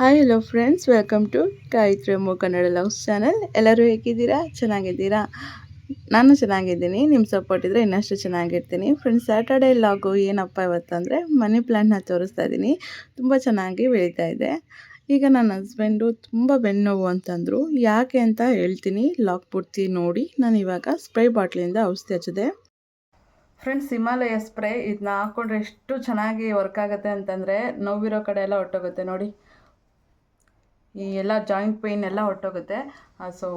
Hi hello friends welcome to Gayatri Ammu Kannada loves channel ಎಲ್ಲರೂ ಹೇಗಿದ್ದೀರಾ? ಚೆನ್ನಾಗಿದ್ದೀರಾ? ನಾನು ಚೆನ್ನಾಗಿದ್ದೀನಿ. ನಿಮ್ಮ ಸಪೋರ್ಟ್ ಇದ್ದರೆ ಇನ್ನಷ್ಟು ಚೆನ್ನಾಗಿರ್ತೀನಿ. ಫ್ರೆಂಡ್ಸ್ ಸ್ಯಾಟರ್ಡೇ ಲಾಗು ಏನಪ್ಪ ಇವತ್ತಂದರೆ, ಮನಿ ಪ್ಲ್ಯಾಂಟ್ನ ತೋರಿಸ್ತಾ ಇದ್ದೀನಿ ತುಂಬ ಚೆನ್ನಾಗಿ ಬೆಳೀತಾ ಇದೆ. ಈಗ ನನ್ನ ಹಸ್ಬೆಂಡು ತುಂಬ ಬೆನ್ನೋವು ಅಂತಂದರು. ಯಾಕೆ ಅಂತ ಹೇಳ್ತೀನಿ. ಲಾಕ್ ಪೂರ್ತಿ ನೋಡಿ. ನಾನು ಇವಾಗ ಸ್ಪ್ರೇ ಬಾಟ್ಲಿಂದ ಔಷಧಿ ಹಚ್ಚಿದೆ. ಫ್ರೆಂಡ್ಸ್ ಹಿಮಾಲಯ ಸ್ಪ್ರೇ ಇದನ್ನ ಹಾಕ್ಕೊಂಡ್ರೆ ಎಷ್ಟು ಚೆನ್ನಾಗಿ ವರ್ಕ್ ಆಗುತ್ತೆ ಅಂತಂದರೆ ನೋವಿರೋ ಕಡೆ ಎಲ್ಲ ಹೊಟ್ಟೋಗುತ್ತೆ ನೋಡಿ. ಈ ಎಲ್ಲ ಜಾಯಿಂಟ್ ಪೇಯ್ನ್ ಎಲ್ಲ ಹೊರಟೋಗುತ್ತೆ. ಸೊ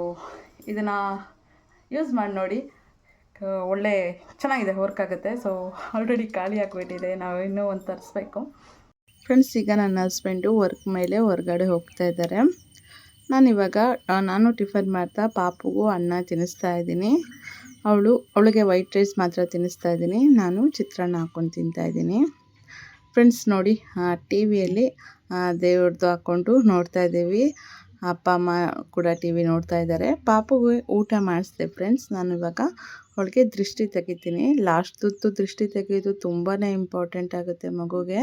ಇದನ್ನು ಯೂಸ್ ಮಾಡಿ ನೋಡಿ. ಒಳ್ಳೆ ಚೆನ್ನಾಗಿದೆ ವರ್ಕ್ ಆಗುತ್ತೆ. ಸೊ ಆಲ್ರೆಡಿ ಖಾಲಿ ಆಗಿಬಿಟ್ಟಿದೆ. ನಾವು ಇನ್ನೂ ಒಂದು ತರಿಸ್ಬೇಕು. ಫ್ರೆಂಡ್ಸ್ ಈಗ ನನ್ನ ಹಸ್ಬೆಂಡು ವರ್ಕ್ ಮೇಲೆ ಹೊರಗಡೆ ಹೋಗ್ತಾ ಇದ್ದಾರೆ. ನಾನಿವಾಗ ಇವಾಗ ನಾನು ಟಿಫನ್ ಮಾಡ್ತಾ ಪಾಪುಗೂ ಅನ್ನ ತಿನ್ನಿಸ್ತಾ ಇದ್ದೀನಿ. ಅವಳು, ಅವಳಿಗೆ ವೈಟ್ ರೈಸ್ ಮಾತ್ರ ತಿನ್ನಿಸ್ತಾ ಇದ್ದೀನಿ. ನಾನು ಚಿತ್ರಾನ್ನ ಹಾಕ್ಕೊಂಡು ತಿಂತಾ ಇದ್ದೀನಿ. ಫ್ರೆಂಡ್ಸ್ ನೋಡಿ ಟಿ ವಿಯಲ್ಲಿ ದೇವ್ರದ್ದು ಹಾಕ್ಕೊಂಡು ನೋಡ್ತಾ ಇದ್ದೀವಿ. ಅಪ್ಪ, ಅಮ್ಮ ಕೂಡ ಟಿ ವಿ ನೋಡ್ತಾ ಇದ್ದಾರೆ. ಪಾಪುಗೆ ಊಟ ಮಾಡಿಸ್ದೆ ಫ್ರೆಂಡ್ಸ್ ನಾನು ಇವಾಗ ಅವಳಿಗೆ ದೃಷ್ಟಿ ತೆಗಿತೀನಿ. ಲಾಸ್ಟ್ ತುತ್ತು ದೃಷ್ಟಿ ತೆಗೆಯೋದು ತುಂಬಾ ಇಂಪಾರ್ಟೆಂಟ್ ಆಗುತ್ತೆ ಮಗುಗೆ.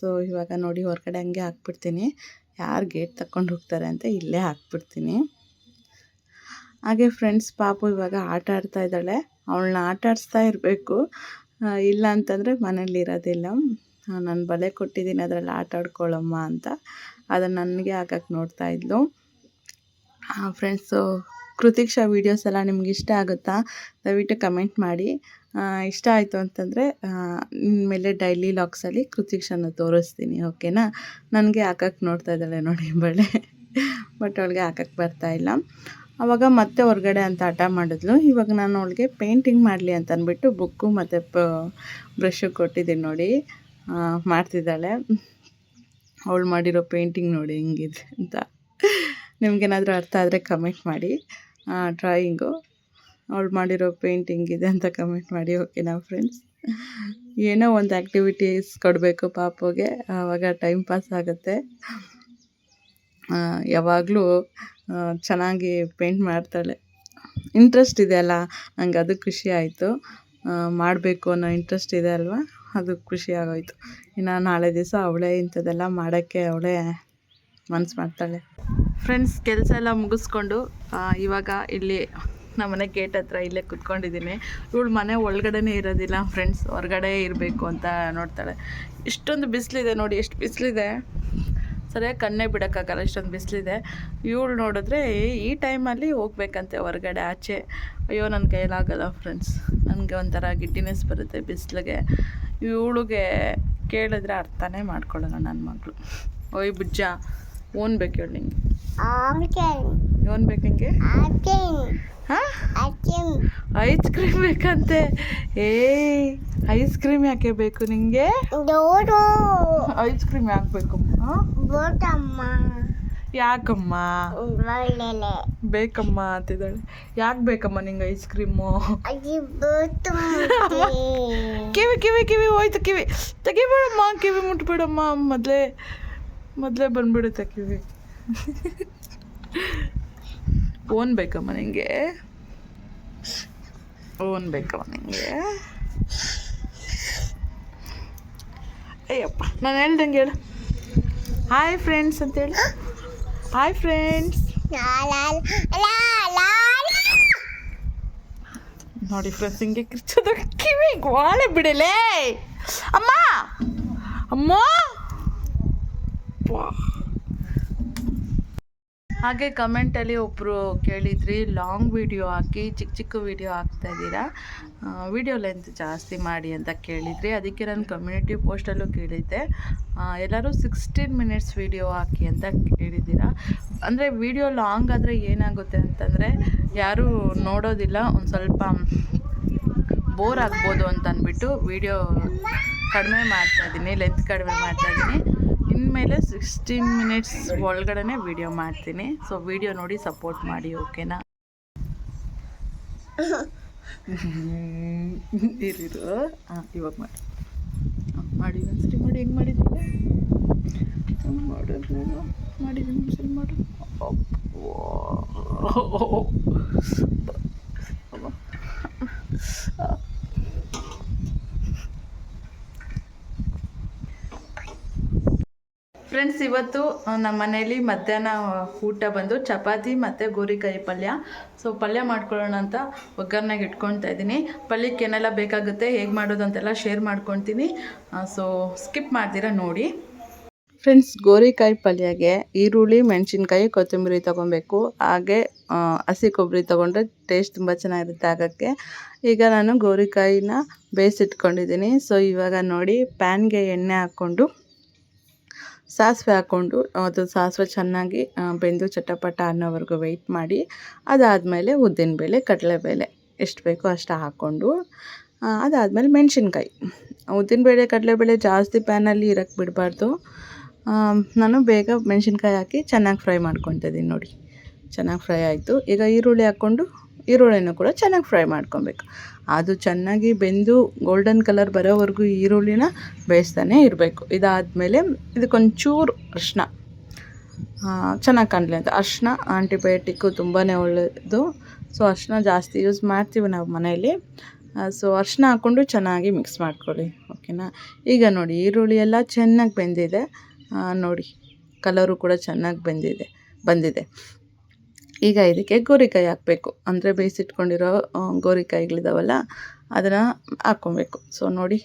ಸೊ ಇವಾಗ ನೋಡಿ ಹೊರಗಡೆ ಹಂಗೆ ಹಾಕ್ಬಿಡ್ತೀನಿ. ಯಾರು ಗೇಟ್ ತಗೊಂಡು ಹೋಗ್ತಾರೆ ಅಂತ ಇಲ್ಲೇ ಹಾಕ್ಬಿಡ್ತೀನಿ. ಹಾಗೆ ಫ್ರೆಂಡ್ಸ್ ಪಾಪು ಇವಾಗ ಆಟ ಆಡ್ತಾ ಇದ್ದಾಳೆ. ಅವಳನ್ನ ಆಟ ಆಡಿಸ್ತಾ ಇರಬೇಕು. ಇಲ್ಲ ಅಂತಂದರೆ ಮನೇಲಿ ಇರೋದಿಲ್ಲ. ನಾನು ಬಲೆ ಕೊಟ್ಟಿದ್ದೀನಿ ಅದರಲ್ಲಿ ಆಟ ಆಡ್ಕೊಳ್ಳಮ್ಮ ಅಂತ. ಅದನ್ನು ನನಗೆ ಹಾಕಕ್ಕೆ ನೋಡ್ತಾ ಇದ್ಲು. ಫ್ರೆಂಡ್ಸು ಕೃತಿಕ್ಷಾ ವೀಡಿಯೋಸ್ ಎಲ್ಲ ನಿಮ್ಗೆ ಇಷ್ಟ ಆಗುತ್ತಾ? ದಯವಿಟ್ಟು ಕಮೆಂಟ್ ಮಾಡಿ. ಇಷ್ಟ ಆಯಿತು ಅಂತಂದರೆ ಇನ್ಮೇಲೆ ಡೈಲಿ ಲಾಗ್ಸಲ್ಲಿ ಕೃತಿಕ್ಷನ ತೋರಿಸ್ತೀನಿ ಓಕೆನಾ ನನಗೆ ಹಾಕಕ್ಕೆ ನೋಡ್ತಾ ಇದ್ದಾಳೆ ನೋಡಿ ಬಳೆ. ಬಟ್ ಅವಳಿಗೆ ಹಾಕಕ್ಕೆ ಬರ್ತಾ ಇಲ್ಲ. ಆವಾಗ ಮತ್ತೆ ಹೊರಗಡೆ ಅಂತ ಹಠ ಮಾಡಿದ್ಲು. ಇವಾಗ ನಾನು ಅವಳಿಗೆ ಪೇಂಟಿಂಗ್ ಮಾಡಲಿ ಅಂತ ಅಂದ್ಬಿಟ್ಟು ಬುಕ್ಕು ಮತ್ತು ಪ ಕೊಟ್ಟಿದ್ದೀನಿ ನೋಡಿ. ಮಾಡ್ತಿದ್ದಾಳೆ. ಅವಳು ಮಾಡಿರೋ ಪೇಂಟಿಂಗ್ ನೋಡಿ ಹೆಂಗಿದೆ ಅಂತ. ನಿಮಗೇನಾದರೂ ಅರ್ಥ ಆದರೆ ಕಮೆಂಟ್ ಮಾಡಿ. ಡ್ರಾಯಿಂಗು ಅವಳು ಮಾಡಿರೋ ಪೇಂಟಿಂಗ್ ಇದೆ ಅಂತ ಕಮೆಂಟ್ ಮಾಡಿ. ಓಕೆನಾ ಫ್ರೆಂಡ್ಸ್ ಏನೋ ಒಂದು ಆ್ಯಕ್ಟಿವಿಟೀಸ್ ಕೊಡಬೇಕು ಪಾಪುಗೆ. ಆವಾಗ ಟೈಮ್ ಪಾಸ್ ಆಗುತ್ತೆ. ಯಾವಾಗಲೂ ಚೆನ್ನಾಗಿ ಪೇಂಟ್ ಮಾಡ್ತಾಳೆ. ಇಂಟ್ರೆಸ್ಟ್ ಇದೆ ಅಲ್ಲ? ನಂಗೆ ಅದು ಖುಷಿ ಆಯಿತು. ಮಾಡಬೇಕು ಅನ್ನೋ ಇಂಟ್ರೆಸ್ಟ್ ಇದೆ ಅಲ್ವಾ? ಅದು ಖುಷಿ ಇನ್ನು ನಾಳೆ ದಿವಸ ಅವಳೇ ಇಂಥದ್ದೆಲ್ಲ ಮಾಡೋಕ್ಕೆ ಅವಳೇ ಮನ್ಸು ಮಾಡ್ತಾಳೆ. ಫ್ರೆಂಡ್ಸ್ ಕೆಲಸ ಎಲ್ಲ ಮುಗಿಸ್ಕೊಂಡು ಇವಾಗ ಇಲ್ಲಿ ನಮ್ಮನೆ ಗೇಟ್ ಹತ್ರ ಇಲ್ಲೇ ಕುತ್ಕೊಂಡಿದ್ದೀನಿ. ಇವಳು ಮನೆ ಒಳಗಡೆನೇ ಇರೋದಿಲ್ಲ ಫ್ರೆಂಡ್ಸ್ ಹೊರಗಡೆ ಇರಬೇಕು ಅಂತ ನೋಡ್ತಾಳೆ. ಇಷ್ಟೊಂದು ಬಿಸಿಲಿದೆ ನೋಡಿ, ಎಷ್ಟು ಬಿಸಿಲಿದೆ. ಸರಿಯಾಗಿ ಕಣ್ಣೇ ಬಿಡೋಕ್ಕಾಗಲ್ಲ ಇಷ್ಟೊಂದು ಬಿಸಿಲಿದೆ. ಇವಳು ನೋಡಿದ್ರೆ ಈ ಟೈಮಲ್ಲಿ ಹೋಗ್ಬೇಕಂತೆ ಹೊರಗಡೆ ಆಚೆ. ಅಯ್ಯೋ ನನ್ನ ಕೈಲಾಗಲ್ಲ ಫ್ರೆಂಡ್ಸ್ ನನಗೆ ಒಂಥರ ಗಿಡ್ಡಿನೆಸ್ ಬರುತ್ತೆ ಬಿಸಿಲಿಗೆ. ಇವಳಿಗೆ ಕೇಳಿದ್ರೆ ಅರ್ಥನೇ ಮಾಡ್ಕೊಳ್ಳೋಣ ನನ್ನ ಮಗಳು. ಓಯ್ ಬುಜ್ಜ ಓನ್ ಬೇಕು ಹೇಳಿ ನಿಂಗೆ. ಓನ್ ಬೇಕು ನಿಂಗೆ? ಐಸ್ ಕ್ರೀಮ್ ಬೇಕಂತೆ. ಏ ಐಸ್ ಕ್ರೀಮ್ ಯಾಕೆ ಬೇಕು ನಿಂಗೆ? ಐಸ್ ಕ್ರೀಮ್ ಯಾಕೆ ಬೇಕಮ್ಮ. ಯಾಕಮ್ಮ? ಬೇಕಮ್ಮ ಅಂತಿದ್ದಾಳೆ. ಯಾಕೆ ಬೇಕಮ್ಮ ನಿಂಗೆ ಐಸ್ ಕ್ರೀಮು ಕಿವಿ ಕಿವಿ ಕಿವಿ ಹೋಯ್ತು ಕಿವಿ. ತೆಗಿಬೇಡಮ್ಮ ಕಿವಿ ಮುಟ್ಬೇಡಮ್ಮ. ಮೊದಲೇ ಮೊದಲೇ ಬಂದ್ಬಿಡುತ್ತೆ ಕಿವಿ. ಓನ್ ಬೇಕಮ್ಮ ನಿಂಗೆ ಓನ್ ಬೇಕಮ್ಮ ನಿಂಗೆ ಅಯ್ಯಪ್ಪ, ನಾನು ಹೇಳ್ದಂಗೆ ಹೇಳು. ಹಾಯ್ ಫ್ರೆಂಡ್ಸ್ ಅಂತೇಳಿ ಹಾಯ್ ಫ್ರೆಂಡ್ಸ್ ನೋಡಿ ಫ್ರೆಂಡ್ಸ್ ಹಿಂಗೆ ಕಿರ್ಚೋದು. ಕಿವಿ ವಾಳೆ ಬಿಡಲೇ. ಅಮ್ಮ ಅಮ್ಮ. ಹಾಗೆ ಕಮೆಂಟಲ್ಲಿ ಒಬ್ಬರು ಕೇಳಿದ್ರಿ ಲಾಂಗ್ ವಿಡಿಯೋ ಹಾಕಿ ಚಿಕ್ಕ ಚಿಕ್ಕ ವಿಡಿಯೋ ಹಾಕ್ತಾ ಇದ್ದೀರಾ? ವಿಡಿಯೋ ಲೆಂತ್ ಜಾಸ್ತಿ ಮಾಡಿ ಅಂತ ಕೇಳಿದ್ರಿ. ಅದಕ್ಕೆ ನಾನು ಕಮ್ಯುನಿಟಿ ಪೋಸ್ಟಲ್ಲೂ ಕೇಳಿದ್ದೆ. ಎಲ್ಲರೂ ಸಿಕ್ಸ್ಟೀನ್ ಮಿನಿಟ್ಸ್ ವಿಡಿಯೋ ಹಾಕಿ ಅಂತ ಕೇಳಿದ್ದೀರಾ? ಅಂದರೆ ವಿಡಿಯೋ ಲಾಂಗ್ ಆದರೆ ಏನಾಗುತ್ತೆ ಅಂತಂದರೆ, ಯಾರೂ ನೋಡೋದಿಲ್ಲ, ಒಂದು ಸ್ವಲ್ಪ ಬೋರ್ ಆಗ್ಬೋದು ಅಂತ ಅಂದ್ಬಿಟ್ಟು ವಿಡಿಯೋ ಕಡಿಮೆ ಮಾಡ್ತಾ ಇದ್ದೀನಿ ಲೆಂತ್ ಕಡಿಮೆ ಮಾಡ್ತಾ ಇದ್ದೀನಿ. ಇನ್ಮೇಲೆ ಸಿಕ್ಸ್ಟೀನ್ ಮಿನಿಟ್ಸ್ ಒಳಗಡೆ ವಿಡಿಯೋ ಮಾಡ್ತೀನಿ. ಸೊ ವಿಡಿಯೋ ನೋಡಿ ಸಪೋರ್ಟ್ ಮಾಡಿ ಓಕೆನಾ ಇರಿರು. ಹಾಂ ಇವಾಗ ಮಾಡಿ. ಮಾಡಿ ಒಂದ್ಸರಿ ಮಾಡಿ ಹೆಂಗೆ ಮಾಡಿದ್ದೀನಿ ಹೆಂಗೆ ಮಾಡೋದು ನಾನು? ಮಾಡಿದ್ದೀನಿ ಒಂದ್ಸರಿ ಮಾಡು. ಫ್ರೆಂಡ್ಸ್ ಇವತ್ತು ನಮ್ಮ ಮನೇಲಿ ಮಧ್ಯಾಹ್ನ ಊಟ ಬಂದು ಚಪಾತಿ ಮತ್ತು ಗೋರಿಕಾಯಿ ಪಲ್ಯ. ಸೊ ಪಲ್ಯ ಮಾಡ್ಕೊಳ್ಳೋಣ ಅಂತ ಒಗ್ಗರಣೆಗೆ ಇಟ್ಕೊಳ್ತಾ ಇದ್ದೀನಿ. ಪಲ್ಯಕ್ಕೆ ಏನೆಲ್ಲ ಬೇಕಾಗುತ್ತೆ, ಹೇಗೆ ಮಾಡೋದು ಅಂತೆಲ್ಲ ಶೇರ್ ಮಾಡ್ಕೊತೀನಿ ಸೊ ಸ್ಕಿಪ್ ಮಾಡ್ತೀರಾ ನೋಡಿ. ಫ್ರೆಂಡ್ಸ್ ಗೋರಿಕಾಯಿ ಪಲ್ಯಗೆ ಈರುಳ್ಳಿ, ಮೆಣಸಿನ್ಕಾಯಿ, ಕೊತ್ತಂಬರಿ ತೊಗೊಬೇಕು ಹಾಗೆ ಹಸಿ ಕೊಬ್ಬರಿ ತೊಗೊಂಡ್ರೆ ಟೇಸ್ಟ್ ತುಂಬ ಚೆನ್ನಾಗಿರುತ್ತೆ ಆಗೋಕ್ಕೆ. ಈಗ ನಾನು ಗೋರಿಕಾಯಿನ ಬೇಯಿಸಿಟ್ಕೊಂಡಿದ್ದೀನಿ. ಸೊ ಇವಾಗ ನೋಡಿ ಪ್ಯಾನ್ಗೆ ಎಣ್ಣೆ ಹಾಕ್ಕೊಂಡು ಸಾಸಿವೆ ಹಾಕ್ಕೊಂಡು, ಅದು ಸಾಸಿವೆ ಚೆನ್ನಾಗಿ ಬೆಂದು ಚಟಪಟ ಅನ್ನೋವರೆಗೂ ವೆಯ್ಟ್ ಮಾಡಿ, ಅದಾದಮೇಲೆ ಉದ್ದಿನಬೇಳೆ ಕಡಲೆಬೇಳೆ ಎಷ್ಟು ಬೇಕೋ ಅಷ್ಟು ಹಾಕ್ಕೊಂಡು ಅದಾದಮೇಲೆ ಮೆಣಸಿನ್ಕಾಯಿ. ಉದ್ದಿನಬೇಳೆ ಕಡಲೆಬೇಳೆ ಜಾಸ್ತಿ ಪ್ಯಾನಲ್ಲಿ ಇರೋಕ್ಕೆ ಬಿಡಬಾರ್ದು. ನಾನು ಬೇಗ ಮೆಣಸಿನ್ಕಾಯಿ ಹಾಕಿ ಚೆನ್ನಾಗಿ ಫ್ರೈ ಮಾಡ್ಕೊತಿದ್ದೀನಿ ನೋಡಿ. ಚೆನ್ನಾಗಿ ಫ್ರೈ ಆಯಿತು. ಈಗ ಈರುಳ್ಳಿ ಹಾಕ್ಕೊಂಡು ಈರುಳ್ಳಿನೂ ಕೂಡ ಚೆನ್ನಾಗಿ ಫ್ರೈ ಮಾಡ್ಕೊಬೇಕು. ಅದು ಚೆನ್ನಾಗಿ ಬೆಂದು ಗೋಲ್ಡನ್ ಕಲರ್ ಬರೋವರೆಗೂ ಈರುಳ್ಳಿನ ಬೇಯಿಸ್ತಾನೆ ಇರಬೇಕು. ಇದಾದಮೇಲೆ ಇದಕ್ಕೊಂಚೂರು ಅರಿಶಿನ ಚೆನ್ನಾಗಿ ಕಾಣಲಿ ಅಂತ. ಅರಿಶಿನ ಆಂಟಿಬಯೋಟಿಕ್ಕು ತುಂಬಾ ಒಳ್ಳೆಯದು ಸೊ ಅರಿಶಿನ ಜಾಸ್ತಿ ಯೂಸ್ ಮಾಡ್ತೀವಿ ನಾವು ಮನೆಯಲ್ಲಿ. ಸೊ ಅರಿಶಿನ ಹಾಕ್ಕೊಂಡು ಚೆನ್ನಾಗಿ ಮಿಕ್ಸ್ ಮಾಡ್ಕೊಳ್ಳಿ. ಓಕೆನಾ ಈಗ ನೋಡಿ, ಈರುಳ್ಳಿ ಎಲ್ಲ ಚೆನ್ನಾಗಿ ಬೆಂದಿದೆ. ನೋಡಿ ಕಲರು ಕೂಡ ಚೆನ್ನಾಗಿ ಬೆಂದಿದೆ, ಬಂದಿದೆ. ಈಗ ಇದಕ್ಕೆ ಗೋರಿಕಾಯಿ ಹಾಕಬೇಕು. ಅಂದರೆ ಬೇಯಿಸಿಟ್ಕೊಂಡಿರೋ ಗೋರಿಕಾಯಿಗಳಿದಾವಲ್ಲ, ಅದನ್ನು ಹಾಕ್ಕೊಬೇಕು. ಸೊ ನೋಡಿ,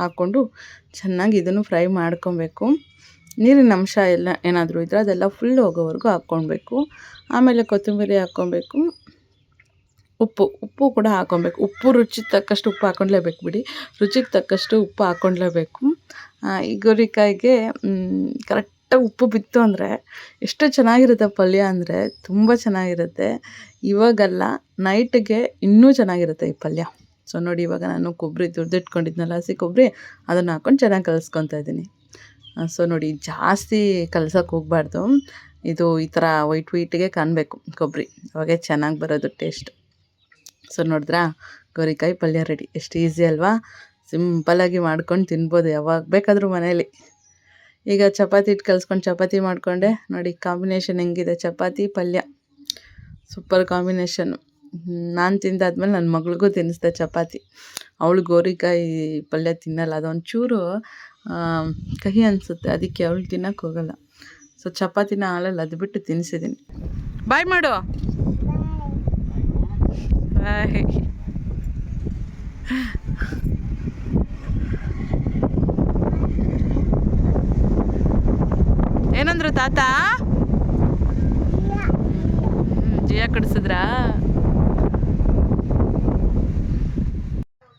ಹಾಕ್ಕೊಂಡು ಚೆನ್ನಾಗಿ ಇದನ್ನು ಫ್ರೈ ಮಾಡ್ಕೊಬೇಕು. ನೀರಿನ ಅಂಶ ಎಲ್ಲ ಏನಾದರೂ ಇದ್ದರೆ ಅದೆಲ್ಲ ಫುಲ್ ಹೋಗೋವರೆಗೂ ಹಾಕ್ಕೊಳ್ಬೇಕು. ಆಮೇಲೆ ಕೊತ್ತಂಬರಿ ಹಾಕ್ಕೊಬೇಕು ಉಪ್ಪು ಉಪ್ಪು ಕೂಡ ಹಾಕ್ಕೊಬೇಕು ಉಪ್ಪು ರುಚಿಗೆ ತಕ್ಕಷ್ಟು ಉಪ್ಪು ಹಾಕ್ಕೊಂಡ್ಲೇಬೇಕು ಬಿಡಿ. ರುಚಿಗೆ ತಕ್ಕಷ್ಟು ಉಪ್ಪು ಹಾಕ್ಕೊಂಡ್ಲೇಬೇಕು ಈ ಗೋರಿಕಾಯಿಗೆ ಕರೆಕ್ಟಾಗಿ ಉಪ್ಪು ಬಿತ್ತು ಅಂದರೆ ಎಷ್ಟು ಚೆನ್ನಾಗಿರುತ್ತೆ ಪಲ್ಯ ಅಂದರೆ ತುಂಬ ಚೆನ್ನಾಗಿರುತ್ತೆ. ಇವಾಗಲ್ಲ ನೈಟ್ಗೆ ಇನ್ನೂ ಚೆನ್ನಾಗಿರುತ್ತೆ ಈ ಪಲ್ಯ. ಸೊ ನೋಡಿ ಇವಾಗ ನಾನು ಕೊಬ್ಬರಿ ತುರಿದಿಟ್ಕೊಂಡಿದ್ನಲ್ಲ, ಹಸಿ ಕೊಬ್ಬರಿ, ಅದನ್ನು ಹಾಕ್ಕೊಂಡು ಚೆನ್ನಾಗಿ ಕಲಿಸ್ಕೊತಾ ಇದ್ದೀನಿ. ಸೊ ನೋಡಿ ಜಾಸ್ತಿ ಕಲ್ಸೋಕೆ ಹೋಗಬಾರ್ದು. ಇದು ಈ ಥರ ವೈಟ್ ವೈಟಿಗೆ ಕಾಣಬೇಕು ಕೊಬ್ಬರಿ. ಅವಾಗೆ ಚೆನ್ನಾಗಿ ಬರೋದು ಟೇಸ್ಟ್ ಸೊ ನೋಡಿದ್ರಾ? ಗೋರಿಕಾಯಿ ಪಲ್ಯ ರೆಡಿ ಎಷ್ಟು ಈಸಿ ಅಲ್ವಾ? ಸಿಂಪಲಾಗಿ ಮಾಡ್ಕೊಂಡು ತಿನ್ಬೋದು ಯಾವಾಗ ಬೇಕಾದರೂ ಮನೇಲಿ ಈಗ ಚಪಾತಿ ಹಿಟ್ಟು ಕಲಿಸ್ಕೊಂಡು ಚಪಾತಿ ಮಾಡಿಕೊಂಡೆ. ನೋಡಿ ಕಾಂಬಿನೇಷನ್ ಹೆಂಗಿದೆ? ಚಪಾತಿ ಪಲ್ಯ. ಸೂಪರ್ ಕಾಂಬಿನೇಷನ್ನು ನಾನು ತಿಂದಾದ್ಮೇಲೆ ನನ್ನ ಮಗಳಿಗೂ ತಿನ್ನಿಸ್ದೆ ಚಪಾತಿ. ಅವಳು ಗೋರಿಕಾಯಿ ಪಲ್ಯ ತಿನ್ನಲ್ಲ. ಅದೊಂದು ಚೂರು ಕಹಿ ಅನಿಸುತ್ತೆ. ಅದಕ್ಕೆ ಅವಳು ತಿನ್ನಕ್ಕೆ ಹೋಗಲ್ಲ. ಸೊ ಚಪಾತಿನ ಹಾಲಲ್ಲಿ ಅದ್ಬಿಟ್ಟು ತಿನ್ನಿಸಿದ್ದೀನಿ ಬಾಯ್ ಮಾಡು. ಬಾಯ್ ಏನಂದ್ರು ತಾತ? ಜಿಯಾ ಕಡಿಸಿದ್ರಾ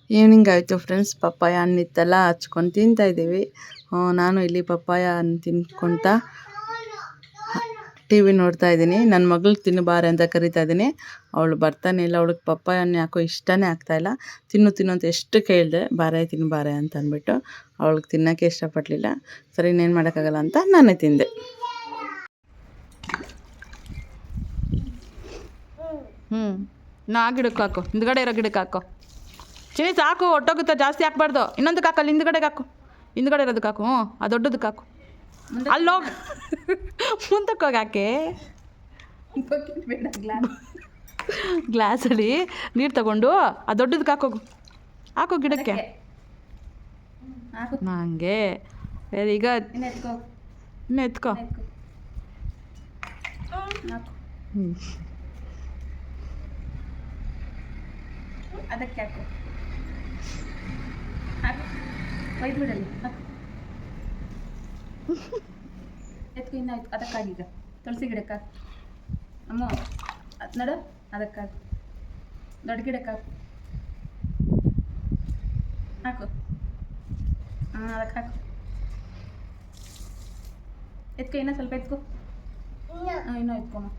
ಈವ್ನಿಂಗ್ ಆಯಿತು ಫ್ರೆಂಡ್ಸ್ ಪಪ್ಪಾಯ ಹಣ್ಣಿತ್ತಲ್ಲ ಹಚ್ಕೊಂಡು ತಿಂತಾಯಿದ್ದೀವಿ ನಾನು ಇಲ್ಲಿ ಪಪ್ಪಾಯ ಹಣ್ಣು ತಿನ್ಕೊತ ಟಿ ವಿ ನೋಡ್ತಾ ಇದ್ದೀನಿ. ನನ್ನ ಮಗಳು ತಿನ್ನಬಾರೆ ಅಂತ ಕರಿತಾ ಇದ್ದೀನಿ. ಅವಳು ಬರ್ತಾನೆ ಇಲ್ಲ, ಅವಳಿಗೆ ಪಪ್ಪಾಯ ಹಣ್ಣು ಯಾಕೋ ಇಷ್ಟನೇ ಆಗ್ತಾಯಿಲ್ಲ ತಿನ್ನು ತಿನ್ನು ಅಂತ ಎಷ್ಟು ಕೇಳಿದೆ, ಬಾರೆ, ತಿನ್ನಬಾರೆ ಅಂತ ಅಂದ್ಬಿಟ್ಟು ಅವಳಿಗೆ ತಿನ್ನೋಕ್ಕೆ ಇಷ್ಟಪಡಲಿಲ್ಲ. ಸರಿ, ಇನ್ನೇನು ಮಾಡೋಕ್ಕಾಗಲ್ಲ ಅಂತ ನಾನೇ ತಿಂದೆ. ಹ್ಞೂ ನಾ ಗಿಡಕ್ಕೆ ಹಾಕು, ಹಿಂದ್ಗಡೆ ಇರೋ ಗಿಡಕ್ಕೆ ಹಾಕು. ಚೀಸ್ ಹಾಕು ಒಟ್ಟೋಗುತ್ತೆ ಜಾಸ್ತಿ ಹಾಕ್ಬಾರ್ದು. ಇನ್ನೊಂದಕ್ಕೆ ಹಾಕಲ್ಲ ಹಿಂದ್ಗಡೆಗೆ ಹಾಕು. ಹಿಂದ್ಗಡೆ ಇರೋದಕ್ಕೆ ಹಾಕು ಹ್ಞೂ ಆ ದೊಡ್ಡದಕ್ಕೆ ಹಾಕು. ಅಲ್ಲೋಗಿ ಮುಂದಕ್ಕೆ ಹೋಗಿ ಗ್ಲಾಸ್ ಗ್ಲಾಸಲ್ಲಿ ನೀರು ತಗೊಂಡು ಆ ದೊಡ್ಡದಕ್ಕೆ ಹಾಕೋಗು ಹಾಕೋ ಗಿಡಕ್ಕೆ. ನಂಗೆ ಈಗ ಇನ್ನು ಎತ್ಕೋ. ಹ್ಞೂ ಅದಕ್ಕೆ ಹಾಕು. ಹಾಕು. ಒಯ್ದು ಬಿಡಲಿ. ಎತ್ಕೊ ಇನ್ನು ಆಯ್ತು. ಅದಕ್ಕಾಗಿ ಈಗ. ತುಳಸಿ ಗಿಡಕ್ಕ ಅಮ್ಮ ಅದ್ ನಡ. ಅದಕ್ಕೆ ಹಾಕು ದೊಡ್ಡ ಗಿಡಕ್ಕೆ ಹಾಕು. ಹಾಕು. ಹಾಂ ಅದಕ್ಕೆ ಹಾಕು. ಎತ್ಕೊ ಇನ್ನೂ ಸ್ವಲ್ಪ ಎತ್ಕೊ. ಹಾಂ ಇನ್ನೂ ಎತ್ಕೊಮ್ಮ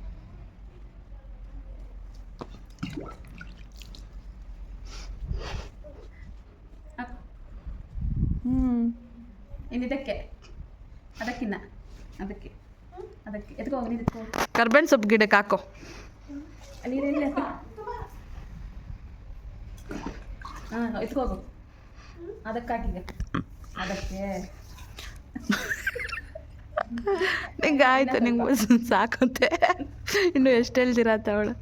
ಹಾಕು. ಹ್ಞೂ ಇನ್ನು ಇದಕ್ಕೆ. ಅದಕ್ಕಿನ್ನ. ಅದಕ್ಕೆ. ಅದಕ್ಕೆ. ಎತ್ಕೋ ಹೋಗಿ ನೀರು ಎತ್ಕೋ ಸೊಪ್ಪು ಗಿಡಕ್ಕೆ ಹಾಕೋ. ಅಲ್ಲಿ ನೀರು ಎಲ್ಲಿ ಹಾಂ ಎತ್ಕೋ ಹೋಗು. ಅದಕ್ಕೆ ಹಾಕಿದೆ ಅದಕ್ಕೆ. ನಿಂಗೆ ಆಯ್ತು ನಿಂಗೆ ಸಾಕಂತೆ ಇನ್ನು ಎಷ್ಟು ಹೇಳ್ತೀರಾ ಅಂತ ಅವಳು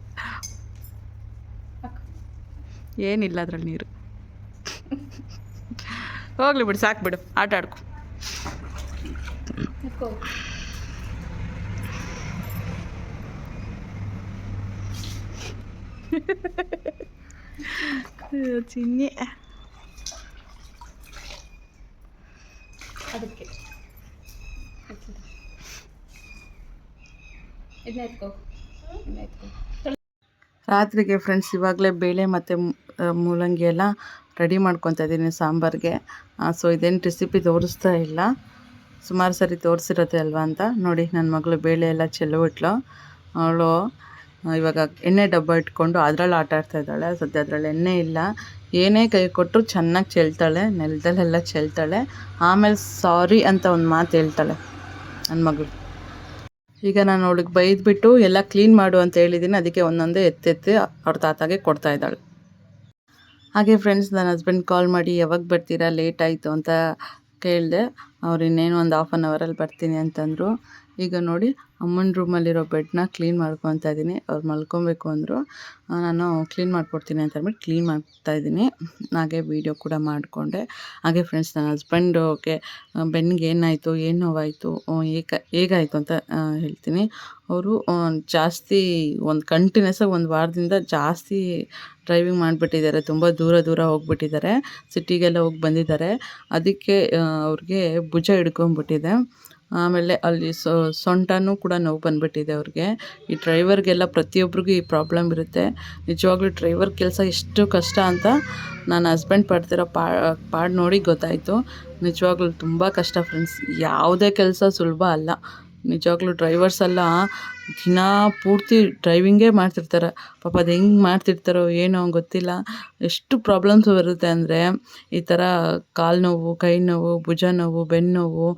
ಏನಿಲ್ಲ ಅದ್ರಲ್ಲಿ ನೀರು. ಹೋಗ್ಲಿ ಬಿಡು ಸಾಕು ಬಿಡು. ಆಟ ಆಡ್ಕೊ. ಚಿನ್ನಿ ಅದಕ್ಕೆ. ಇದನ್ನ ಎತ್ಕೋ ಇದನ್ನ ಎತ್ಕೋ ರಾತ್ರಿಗೆ ಫ್ರೆಂಡ್ಸ್ ಇವಾಗಲೇ ಬೇಳೆ ಮತ್ತು ಮೂಲಂಗಿ ಎಲ್ಲ ರೆಡಿ ಮಾಡ್ಕೊತಾ ಇದ್ದೀನಿ ಸಾಂಬಾರಿಗೆ. ಸೊ ಇದೇನು ರೆಸಿಪಿ ತೋರಿಸ್ತಾ ಇಲ್ಲ. ಸುಮಾರು ಸರಿ ತೋರಿಸಿರತ್ತೆ ಅಲ್ವಾ ಅಂತ. ನೋಡಿ ನನ್ನ ಮಗಳು ಬೇಳೆ ಎಲ್ಲ ಚೆಲ್ಲಬಿಟ್ಲು. ಅವಳು ಇವಾಗ ಎಣ್ಣೆ ಡಬ್ಬ ಇಟ್ಕೊಂಡು ಅದರಲ್ಲಿ ಆಟ ಆಡ್ತಾ ಇದ್ದಾಳೆ. ಸದ್ಯ ಅದರಲ್ಲಿ ಎಣ್ಣೆ ಇಲ್ಲ. ಏನೇ ಕೈ ಕೊಟ್ಟರು ಚೆನ್ನಾಗಿ ಚೆಲ್ತಾಳೆ. ನೆಲದಲ್ಲೆಲ್ಲ ಚೆಲ್ತಾಳೆ. ಆಮೇಲೆ ಸಾರಿ ಅಂತ ಒಂದು ಮಾತು ಹೇಳ್ತಾಳೆ ನನ್ನ ಮಗಳು. ಈಗ ನಾನು ಅವಳಿಗೆ ಬೈದ್ಬಿಟ್ಟು ಎಲ್ಲ ಕ್ಲೀನ್ ಮಾಡು ಅಂತ ಹೇಳಿದ್ದೀನಿ ಅದಕ್ಕೆ ಒಂದೊಂದೇ ಎತ್ತೆತ್ತಿ ಅವ್ರ ತಾತಾಗೆ ಕೊಡ್ತಾ ಇದ್ದಾಳೆ. ಹಾಗೆ ಫ್ರೆಂಡ್ಸ್ ನನ್ನ ಹಸ್ಬೆಂಡ್ ಕಾಲ್ ಮಾಡಿ ಯಾವಾಗ ಬರ್ತೀರಾ? ಲೇಟ್ ಆಯಿತು ಅಂತ ಕೇಳಿದೆ ಅವ್ರು ಇನ್ನೇನು ಒಂದು ಹಾಫ್ ಆನ್ ಅವರಲ್ಲಿ ಬರ್ತೀನಿ ಅಂತಂದರು. ಈಗ ನೋಡಿ ಅಮ್ಮನ ರೂಮಲ್ಲಿರೋ ಬೆಡ್ನ ಕ್ಲೀನ್ ಮಾಡ್ಕೊತಾ ಇದ್ದೀನಿ. ಅವ್ರು ಮಲ್ಕೊಬೇಕು ಅಂದರು. ನಾನು ಕ್ಲೀನ್ ಮಾಡ್ಕೊಡ್ತೀನಿ ಅಂತ ಅಂದ್ಬಿಟ್ಟು ಕ್ಲೀನ್ ಮಾಡ್ತಾ ಇದ್ದೀನಿ. ಹಾಗೆ ವೀಡಿಯೋ ಕೂಡ ಮಾಡಿಕೊಂಡೆ. ಹಾಗೆ ಫ್ರೆಂಡ್ಸ್ ನನ್ನ ಹಸ್ಬೆಂಡುಗೆ ಬೆನ್ನಿಗೆ ಏನಾಯಿತು, ಏನು ನೋವಾಯಿತು ಏಕ, ಹೇಗಾಯಿತು ಅಂತ ಹೇಳ್ತೀನಿ. ಅವರು ಜಾಸ್ತಿ ಒಂದು ಕಂಟಿನ್ಯೂಸ್ ಆಗಿ ಒಂದು ವಾರದಿಂದ ಜಾಸ್ತಿ ಡ್ರೈವಿಂಗ್ ಮಾಡಿಬಿಟ್ಟಿದ್ದಾರೆ. ತುಂಬ ದೂರ ದೂರ ಹೋಗ್ಬಿಟ್ಟಿದ್ದಾರೆ. ಸಿಟಿಗೆಲ್ಲ ಹೋಗಿ ಬಂದಿದ್ದಾರೆ. ಅದಕ್ಕೆ ಅವ್ರಿಗೆ ಭುಜ ಹಿಡ್ಕೊಂಬಿಟ್ಟಿದೆ ಆಮೇಲೆ ಅಲ್ಲಿ ಸೊಂಟನೂ ಕೂಡ ನೋವು ಬಂದುಬಿಟ್ಟಿದೆ ಅವ್ರಿಗೆ. ಈ ಡ್ರೈವರ್ಗೆಲ್ಲ ಪ್ರತಿಯೊಬ್ಬರಿಗೂ ಈ ಪ್ರಾಬ್ಲಮ್ ಇರುತ್ತೆ. ನಿಜವಾಗ್ಲೂ ಡ್ರೈವರ್ ಕೆಲಸ ಎಷ್ಟು ಕಷ್ಟ ಅಂತ ನನ್ನ ಹಸ್ಬೆಂಡ್ ಪಡ್ತಿರೋ ಪಾ, ಪಾಡು ನೋಡಿ ಗೊತ್ತಾಯಿತು. ನಿಜವಾಗ್ಲೂ ತುಂಬ ಕಷ್ಟ ಫ್ರೆಂಡ್ಸ್. ಯಾವುದೇ ಕೆಲಸ ಸುಲಭ ಅಲ್ಲ. ನಿಜವಾಗ್ಲೂ ಡ್ರೈವರ್ಸ್ ಎಲ್ಲ ದಿನ ಪೂರ್ತಿ ಡ್ರೈವಿಂಗೇ ಮಾಡ್ತಿರ್ತಾರೆ. ಪಾಪ ಅದು ಹೆಂಗೆ ಮಾಡ್ತಿರ್ತಾರೋ ಏನೋ ಗೊತ್ತಿಲ್ಲ. ಎಷ್ಟು ಪ್ರಾಬ್ಲಮ್ಸ್ ಬರುತ್ತೆ ಅಂದರೆ ಈ ಥರ ಕಾಲು ನೋವು, ಕೈ ನೋವು, ಭುಜ ನೋವು, ಬೆನ್ನು ನೋವು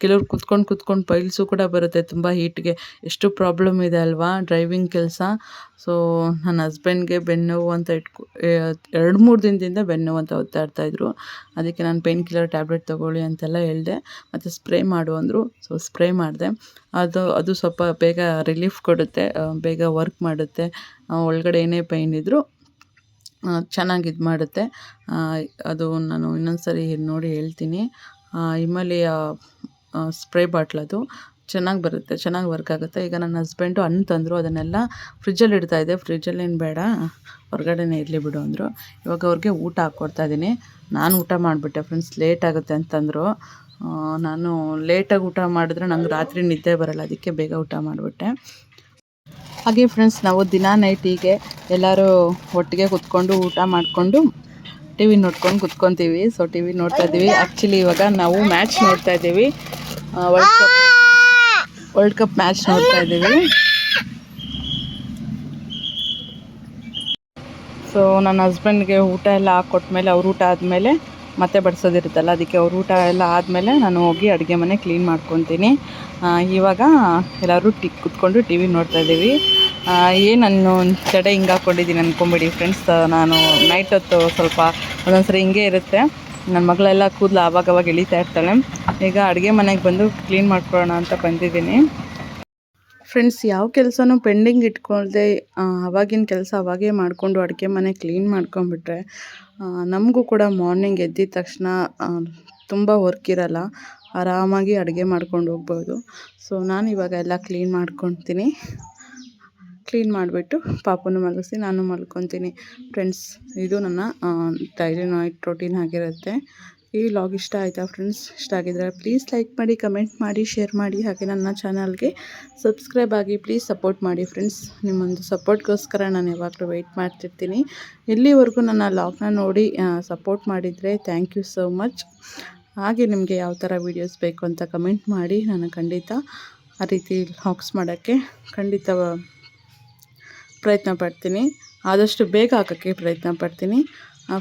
ಕೆಲವ್ರು ಕುತ್ಕೊಂಡು ಕುತ್ಕೊಂಡು ಪೈಲ್ಸು ಕೂಡ ಬರುತ್ತೆ ತುಂಬ ಹೀಟ್ಗೆ ಎಷ್ಟು ಪ್ರಾಬ್ಲಮ್ ಇದೆ ಅಲ್ವಾ ಡ್ರೈವಿಂಗ್ ಕೆಲಸ ಸೊ ನನ್ನ ಹಸ್ಬೆಂಡ್ಗೆ ಬೆನ್ನೋವು ಅಂತ ಇಟ್ಕೊ ಎರಡು ಮೂರು ದಿನದಿಂದ ಬೆನ್ನು ಅಂತ ಒತ್ತಾಡ್ತಾ ಇದ್ರು ಅದಕ್ಕೆ ನಾನು ಪೇನ್ ಕಿಲ್ಲರ್ ಟ್ಯಾಬ್ಲೆಟ್ ತೊಗೊಳ್ಳಿ ಅಂತೆಲ್ಲ ಹೇಳಿದೆ ಮತ್ತು ಸ್ಪ್ರೇ ಮಾಡು ಅಂದರು ಸೊ ಸ್ಪ್ರೇ ಮಾಡಿದೆ ಅದು ಅದು ಸ್ವಲ್ಪ ಬೇಗ ರಿಲೀಫ್ ಕೊಡುತ್ತೆ ಬೇಗ ವರ್ಕ್ ಮಾಡುತ್ತೆ ಒಳಗಡೆ ಏನೇ ಪೈನ್ ಇದ್ದರೂ ಚೆನ್ನಾಗಿ ಇದು ಮಾಡುತ್ತೆ ಅದು ನಾನು ಇನ್ನೊಂದು ಸರಿ ನೋಡಿ ಹೇಳ್ತೀನಿ ಹಿಮಾಲಯ ಸ್ಪ್ರೇ ಬಾಟ್ಲದು ಚೆನ್ನಾಗಿ ಬರುತ್ತೆ, ಚೆನ್ನಾಗಿ ವರ್ಕ್ ಆಗುತ್ತೆ. ಈಗ ನನ್ನ ಹಸ್ಬೆಂಡು ಹಣ್ಣು ತಂದರು, ಅದನ್ನೆಲ್ಲ ಫ್ರಿಜ್ಜಲ್ಲಿ ಇಡ್ತಾ ಇದ್ದೆ. ಫ್ರಿಜ್ಜಲ್ಲಿ ಏನು ಬೇಡ, ಹೊರಗಡೆನೇ ಇರಲಿ ಬಿಡು ಅಂದರು. ಇವಾಗ ಅವ್ರಿಗೆ ಊಟ ಹಾಕ್ಕೊಡ್ತಾ ಇದ್ದೀನಿ ನಾನು ಊಟ ಮಾಡಿಬಿಟ್ಟೆ ಫ್ರೆಂಡ್ಸ್ ಲೇಟ್ ಆಗುತ್ತೆ ಅಂತಂದರು ನಾನು ಲೇಟಾಗಿ ಊಟ ಮಾಡಿದ್ರೆ ನಂಗೆ ರಾತ್ರಿ ನಿದ್ದೆ ಬರಲ್ಲ, ಅದಕ್ಕೆ ಬೇಗ ಊಟ ಮಾಡಿಬಿಟ್ಟೆ. ಹಾಗೆ ಫ್ರೆಂಡ್ಸ್ ನಾವು ದಿನ ನೈಟ್ ಹೀಗೆ ಎಲ್ಲರೂ ಒಟ್ಟಿಗೆ ಕುತ್ಕೊಂಡು ಊಟ ಮಾಡಿಕೊಂಡು ಟಿ ವಿ ನೋಡ್ಕೊಂಡು ಕುತ್ಕೊತೀವಿ. ಸೊ ಟಿ ವಿ ನೋಡ್ತಾ ಇದ್ದೀವಿ ಆ್ಯಕ್ಚುಲಿ ಇವಾಗ ನಾವು ಮ್ಯಾಚ್ ನೋಡ್ತಾ ಇದ್ದೀವಿ world cup world cup match ನೋಡ್ತಾ ಇದ್ದೀವಿ. ಸೊ ನನ್ನ ಹಸ್ಬೆಂಡ್ಗೆ ಊಟ ಎಲ್ಲ ಹಾಕ್ಕೊಟ್ಮೇಲೆ ಅವ್ರ ಊಟ ಆದಮೇಲೆ ಮತ್ತೆ ಬಡಿಸೋದಿರುತ್ತಲ್ಲ ಅದಕ್ಕೆ ಅವ್ರ ಊಟ ಎಲ್ಲ ಆದಮೇಲೆ ನಾನು ಹೋಗಿ ಅಡುಗೆ ಮನೆ ಕ್ಲೀನ್ ಮಾಡ್ಕೊತೀನಿ. ಇವಾಗ ಎಲ್ಲರೂ ಟಿ ಕುತ್ಕೊಂಡು ಟಿ ವಿ ನೋಡ್ತಾ ಇದ್ದೀವಿ. ಏನು ನಾನು ಜಡೆ ಹಿಂಗೆ ಹಾಕ್ಕೊಂಡಿದ್ದೀನಿ ಅಂದ್ಕೊಂಬಿಡಿ ಫ್ರೆಂಡ್ಸ್ ನಾನು ನೈಟ್ ಹೊತ್ತು ಸ್ವಲ್ಪ ಒಂದೊಂದು ಸರಿ ಹಿಂಗೆ ಇರುತ್ತೆ. ನನ್ನ ಮಗಳೆಲ್ಲ ಕೂದಲು ಆವಾಗವಾಗ ಎಳಿತಾ ಇರ್ತಾಳೆ. ಈಗ ಅಡುಗೆ ಮನೆಗೆ ಬಂದು ಕ್ಲೀನ್ ಮಾಡ್ಕೊಳ್ಳೋಣ ಅಂತ ಬಂದಿದ್ದೀನಿ. ಫ್ರೆಂಡ್ಸ್ ಯಾವ ಕೆಲಸನೂ ಪೆಂಡಿಂಗ್ ಇಟ್ಕೊಳ್ದೆ ಅವಾಗಿನ ಕೆಲಸ ಅವಾಗೇ ಮಾಡಿಕೊಂಡು ಅಡುಗೆ ಮನೆ ಕ್ಲೀನ್ ಮಾಡ್ಕೊಂಬಿಟ್ರೆ ನಮಗೂ ಕೂಡ ಮಾರ್ನಿಂಗ್ ಎದ್ದಿದ ತಕ್ಷಣ ತುಂಬ ವರ್ಕ್ ಇರಲ್ಲ. ಆರಾಮಾಗಿ ಅಡುಗೆ ಮಾಡ್ಕೊಂಡು ಹೋಗ್ಬೋದು. ಸೊ ನಾನು ಇವಾಗ ಎಲ್ಲ ಕ್ಲೀನ್ ಮಾಡ್ಕೊತೀನಿ ಕ್ಲೀನ್ ಮಾಡಿಬಿಟ್ಟು ಪಾಪುನು ಮಲಗಿಸಿ ನಾನು ಮಲ್ಕೊತೀನಿ. ಫ್ರೆಂಡ್ಸ್ ಇದು ನನ್ನ ಡೈಲಿ ನೈಟ್ ರೊಟೀನ್ ಆಗಿರುತ್ತೆ. ಈ ಲಾಗ್ ಇಷ್ಟ ಆಯಿತಾ ಫ್ರೆಂಡ್ಸ್ ಇಷ್ಟ ಆಗಿದ್ರೆ ಪ್ಲೀಸ್ ಲೈಕ್ ಮಾಡಿ ಕಮೆಂಟ್ ಮಾಡಿ ಶೇರ್ ಮಾಡಿ, ಹಾಗೆ ನನ್ನ ಚಾನಲ್ಗೆ ಸಬ್ಸ್ಕ್ರೈಬ್ ಆಗಿ ಪ್ಲೀಸ್ ಸಪೋರ್ಟ್ ಮಾಡಿ ಫ್ರೆಂಡ್ಸ್ ನಿಮ್ಮೊಂದು ಸಪೋರ್ಟ್ಗೋಸ್ಕರ ನಾನು ಯಾವಾಗಲೂ ವೆಯ್ಟ್ ಮಾಡ್ತಿರ್ತೀನಿ. ಇಲ್ಲಿವರೆಗೂ ನನ್ನ ಲಾಗ್ನ ನೋಡಿ ಸಪೋರ್ಟ್ ಮಾಡಿದರೆ ಥ್ಯಾಂಕ್ ಯು ಸೋ ಮಚ್ ಹಾಗೆ ನಿಮಗೆ ಯಾವ ಥರ ವೀಡಿಯೋಸ್ ಬೇಕು ಅಂತ ಕಮೆಂಟ್ ಮಾಡಿ, ನಾನು ಖಂಡಿತ ಆ ರೀತಿ ಹಾಕ್ಸ್ ಮಾಡೋಕ್ಕೆ ಖಂಡಿತ ಪ್ರಯತ್ನ ಪಡ್ತೀನಿ. ಆದಷ್ಟು ಬೇಗ ಹಾಕೋಕ್ಕೆ ಪ್ರಯತ್ನ ಪಡ್ತೀನಿ.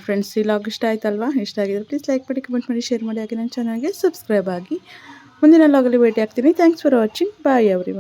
ಫ್ರೆಂಡ್ಸ್ ಈ ಲಾಗ್ ಇಷ್ಟ ಆಯ್ತಲ್ವಾ? ಇಷ್ಟ ಆಗಿದ್ರೆ ಪ್ಲೀಸ್ ಲೈಕ್ ಮಾಡಿ ಕಮೆಂಟ್ ಮಾಡಿ ಶೇರ್ ಮಾಡಿ. ಹಾಗೆ ನನ್ನ ಚಾನಲ್ಗೆ ಸಬ್ಸ್ಕ್ರೈಬ್ ಆಗಿ ಮುಂದಿನ ಲಾಗಲ್ಲಿ ಭೇಟಿ ಆಗ್ತೀನಿ thanks for watching bye every